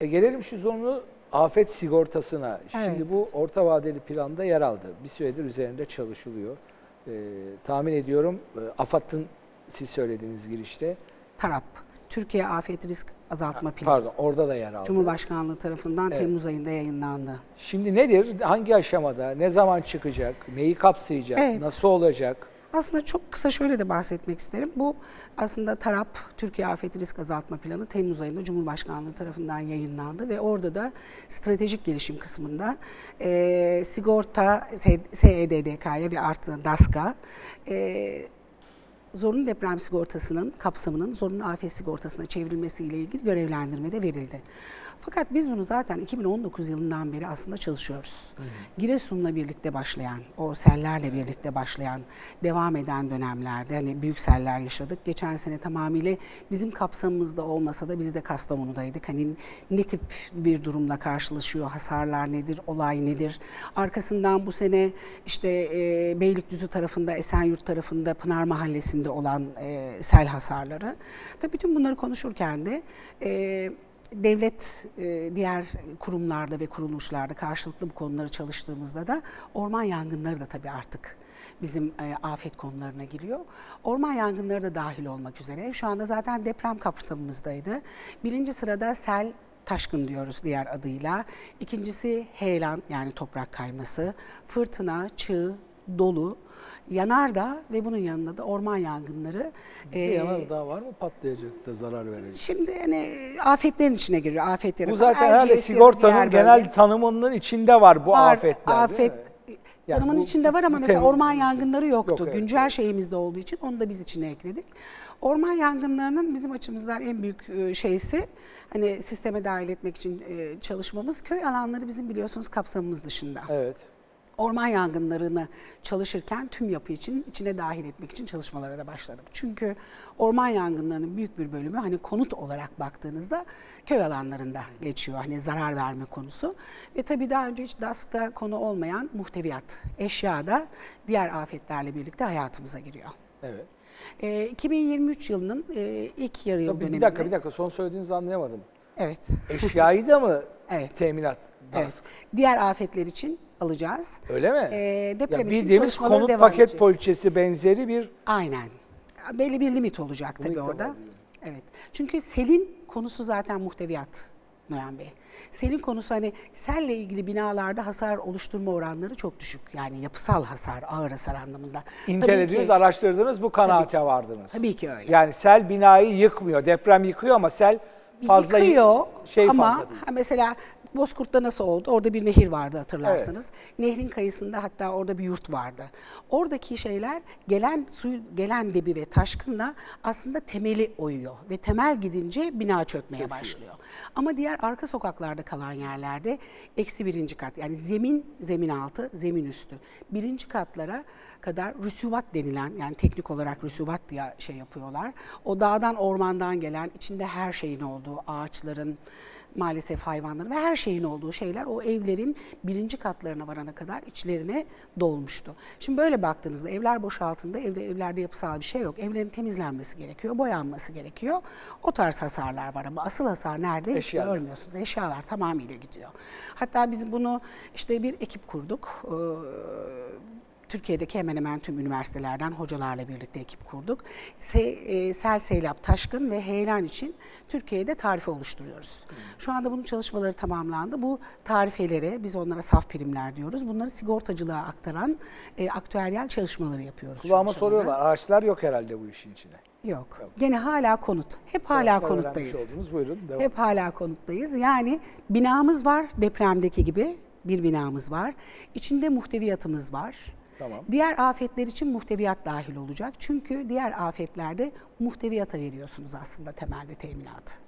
E gelelim şu zorunlu afet sigortasına. Şimdi Evet. bu orta vadeli planda yer aldı. Bir süredir üzerinde çalışılıyor. E, tahmin ediyorum e, AFAD'ın siz söylediğiniz girişte. TARAP, Türkiye Afet Risk Azaltma Planı. Pardon orada da yer aldı. Cumhurbaşkanlığı tarafından Evet. Temmuz ayında yayınlandı. Şimdi nedir? Hangi aşamada? Ne zaman çıkacak? Neyi kapsayacak? Evet. Nasıl olacak? Aslında çok kısa şöyle de bahsetmek isterim. Bu aslında TARAP, Türkiye Afet Risk Azaltma Planı Temmuz ayında Cumhurbaşkanlığı tarafından yayınlandı ve orada da stratejik gelişim kısmında e, sigorta, SEDDK'ya ve artı DASK'a e, zorunlu deprem sigortasının kapsamının zorunlu afet sigortasına çevrilmesiyle ilgili görevlendirme de verildi. Fakat biz bunu zaten 2019 yılından beri aslında çalışıyoruz. Giresun'la birlikte başlayan, o sellerle birlikte başlayan, devam eden dönemlerde hani büyük seller yaşadık. Geçen sene tamamıyla bizim kapsamımızda olmasa da biz de Kastamonu'daydık. Hani ne tip bir durumla karşılaşıyor, hasarlar nedir, olay nedir? Arkasından bu sene işte Beylikdüzü tarafında, Esenyurt tarafında, Pınar Mahallesi'nde olan e, sel hasarları. Tabii bütün bunları konuşurken de e, devlet e, diğer kurumlarda ve kuruluşlarda karşılıklı bu konuları çalıştığımızda da orman yangınları da tabii artık bizim e, afet konularına giriyor. Orman yangınları da dahil olmak üzere. Şu anda zaten deprem kapsamımızdaydı. Birinci sırada sel taşkın diyoruz diğer adıyla. İkincisi heyelan yani toprak kayması, fırtına, çığ, dolu, yanardağ ve bunun yanında da orman yangınları. Bizde Ee, yanardağ var mı patlayacak da zarar verecek? Şimdi hani afetlerin içine giriyor. Afetlerin. Bu zaten herhalde Erciyes da sigortanın genel bölge. tanımının içinde var bu Var, afetler Afet? Yani tanımın bu- içinde var ama mesela orman yangınları yoktu. Yok, evet, Güncel şeyimizde olduğu için onu da biz içine ekledik. Orman yangınlarının bizim açımızdan en büyük şeysi hani sisteme dahil etmek için çalışmamız köy alanları bizim biliyorsunuz kapsamımız dışında. Evet. Orman yangınlarını çalışırken tüm yapı için içine dahil etmek için çalışmalara da başladık. Çünkü orman yangınlarının büyük bir bölümü hani konut olarak baktığınızda köy alanlarında geçiyor. Hani zarar verme konusu. Ve tabii daha önce hiç DASK'ta konu olmayan muhteviyat, eşya da diğer afetlerle birlikte hayatımıza giriyor. Evet. Ee, 2023 yılının e, ilk yarı yıl döneminde... bir dakika bir dakika son söylediğinizi anlayamadım. Evet. Eşyayı da mı Evet. teminat? evet. DASK? Diğer afetler için alacağız. Öyle mi? Ee, deprem ya için bildiğimiz çalışmalara konut devam paket edeceğiz. poliçesi benzeri bir Aynen. Belli bir limit olacak tabii defa orada. Evet. Çünkü selin konusu zaten muhteviyat Noyan Bey. Selin konusu hani selle ilgili binalarda hasar oluşturma oranları çok düşük. Yani yapısal hasar, ağır hasar anlamında. Tabii incelediniz, ki- araştırdınız, bu kanaate vardınız. Tabii ki öyle. Yani sel binayı yıkmıyor, deprem yıkıyor ama sel fazla yıkıyor şey ama fazla değil. mesela Bozkurt'ta nasıl oldu? Orada bir nehir vardı hatırlarsanız. Nehrin kıyısında hatta orada bir yurt vardı. Oradaki şeyler gelen suyu, gelen debi ve taşkınla aslında temeli oyuyor ve temel gidince bina çökmeye başlıyor. Ama diğer arka sokaklarda kalan yerlerde eksi birinci kat yani zemin, zemin altı, zemin üstü. Birinci katlara kadar rüsuvat denilen yani teknik olarak rüsuvat diye şey yapıyorlar. O dağdan ormandan gelen içinde her şeyin olduğu ağaçların maalesef hayvanların ve her şeyin olduğu şeyler o evlerin birinci katlarına varana kadar içlerine dolmuştu. Şimdi böyle baktığınızda evler boşaltında evde, evlerde yapısal bir şey yok. Evlerin temizlenmesi gerekiyor, boyanması gerekiyor. O tarz hasarlar var ama asıl hasar nerede? Hiç Eşyalar. görmüyorsunuz. Eşyalar tamamıyla gidiyor. Hatta biz bunu işte bir ekip kurduk. Ee, Türkiye'deki hemen hemen tüm üniversitelerden hocalarla birlikte ekip kurduk. Se, e, sel, seylap, taşkın ve heyelan için Türkiye'de tarife oluşturuyoruz. Şu anda bunun çalışmaları tamamlandı. Bu tarifelere, biz onlara saf primler diyoruz. Bunları sigortacılığa aktaran e, aktüeryal çalışmaları yapıyoruz. Kulağıma soruyorlar, araçlar yok herhalde bu işin içine. Yok. Gene hala konut. Hep hala öğrenmiş konuttayız. oldunuz, buyurun devam. Hep hala konuttayız. Yani binamız var depremdeki gibi bir binamız var. İçinde muhteviyatımız var. Tamam. Diğer afetler için muhteviyat dahil olacak. Çünkü diğer afetlerde muhteviyata veriyorsunuz aslında temelde teminatı.